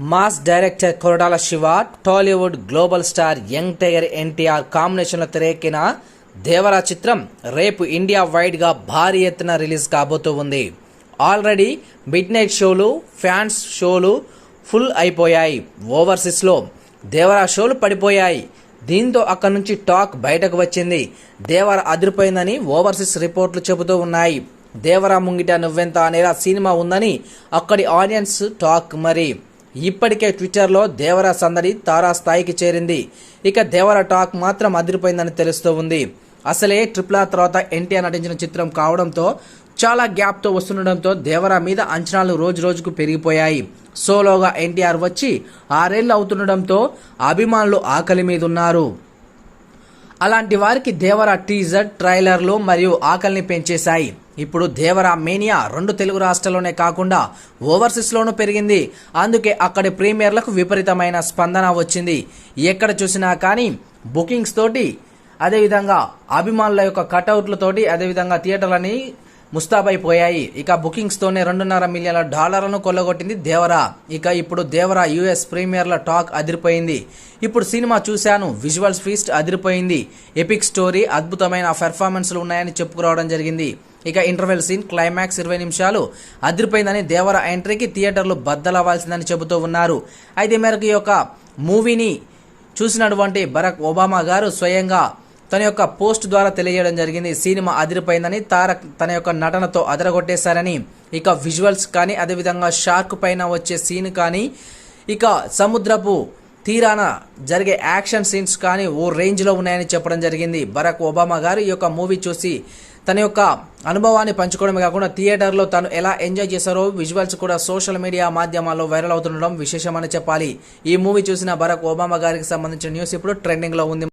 Mass director Koratala Siva Tollywood global star young tiger NTR కాంబినేషన్లో తెరకెక్కిన దేవరా చిత్రం రేపు ఇండియా వైడ్గా భారీ ఎత్తున రిలీజ్ కాబోతూ ఉంది. ఆల్రెడీ మిడ్ నైట్ షోలు ఫ్యాన్స్ షోలు ఫుల్ అయిపోయాయి. ఓవర్సీస్లో దేవరా షోలు పడిపోయాయి. దీంతో అక్కడి నుంచి టాక్ బయటకు వచ్చింది. దేవర అదిరిపోయిందని ఓవర్సీస్ రిపోర్ట్లు చెబుతూ ఉన్నాయి. దేవరా ముంగిట నువ్వెంత అనేలా సినిమా ఉందని అక్కడి ఆడియన్స్ టాక్ మరి. ఇప్పటికే ట్విట్టర్లో దేవరా సందడి తారా స్థాయికి చేరింది. ఇక దేవరా టాక్ మాత్రం అదిరిపోయిందని తెలుస్తూ ఉంది. అసలే ట్రిపుల్ ఆర్ తర్వాత ఎన్టీఆర్ నటించిన చిత్రం కావడంతో చాలా గ్యాప్తో వస్తుండడంతో దేవరా మీద అంచనాలు రోజు రోజుకు పెరిగిపోయాయి. సోలోగా ఎన్టీఆర్ వచ్చి ఆరేళ్ళు అవుతుండడంతో అభిమానులు ఆకలి మీద ఉన్నారు అలాంటి వారికి దేవర టీజర్ ట్రైలర్లు మరియు ఆకలిని పెంచేశాయి. ఇప్పుడు దేవర మేనియా రెండు తెలుగు రాష్ట్రాల్లోనే కాకుండా ఓవర్సీస్లోనూ పెరిగింది. అందుకే అక్కడి ప్రీమియర్లకు విపరీతమైన స్పందన వచ్చింది. ఎక్కడ చూసినా కానీ బుకింగ్స్ తోటి అదేవిధంగా అభిమానుల యొక్క కటౌట్లతోటి అదేవిధంగా థియేటర్లని ముస్తాబైపోయాయి ఇక బుకింగ్స్తోనే రెండున్నర మిలియన్ల డాలర్లను కొల్లగొట్టింది దేవరా. ఇక ఇప్పుడు దేవరా యుఎస్ ప్రీమియర్ల టాక్ అదిరిపోయింది. ఇప్పుడు సినిమా చూశాను విజువల్స్ ఫీస్ట్ అదిరిపోయింది. ఎపిక్ స్టోరీ అద్భుతమైన పెర్ఫార్మెన్స్లు ఉన్నాయని చెప్పుకురావడం జరిగింది. ఇక ఇంటర్వెల్ సీన్ క్లైమాక్స్ ఇరవై నిమిషాలు. అదిరిపోయిందని దేవర ఎంట్రీకి థియేటర్లు బద్దలవ్వాల్సిందని చెబుతూ ఉన్నారు. అయితే మేరకు ఈ యొక్క మూవీని చూసినటువంటి బరాక్ ఒబామా గారు స్వయంగా తన యొక్క పోస్ట్ ద్వారా తెలియజేయడం జరిగింది. సినిమా అదిరిపోయిందని తారక్ తన యొక్క నటనతో అదరగొట్టేశారని ఇక విజువల్స్ కానీ అదేవిధంగా షార్క్ పైన వచ్చే సీన్ కానీ ఇక సముద్రపు తీరాన జరిగే యాక్షన్ సీన్స్ కానీ ఓ రేంజ్లో ఉన్నాయని చెప్పడం జరిగింది. బరాక్ ఒబామా గారు ఈ యొక్క మూవీ చూసి తన యొక్క అనుభవాన్ని పంచుకోవడమే కాకుండా థియేటర్లో తను ఎలా ఎంజాయ్ చేశారో విజువల్స్ కూడా సోషల్ మీడియా మాధ్యమాల్లో వైరల్ అవుతుండడం విశేషమని చెప్పాలి. ఈ మూవీ చూసిన బరాక్ ఒబామా గారికి సంబంధించిన న్యూస్ ఇప్పుడు ట్రెండింగ్లో ఉంది.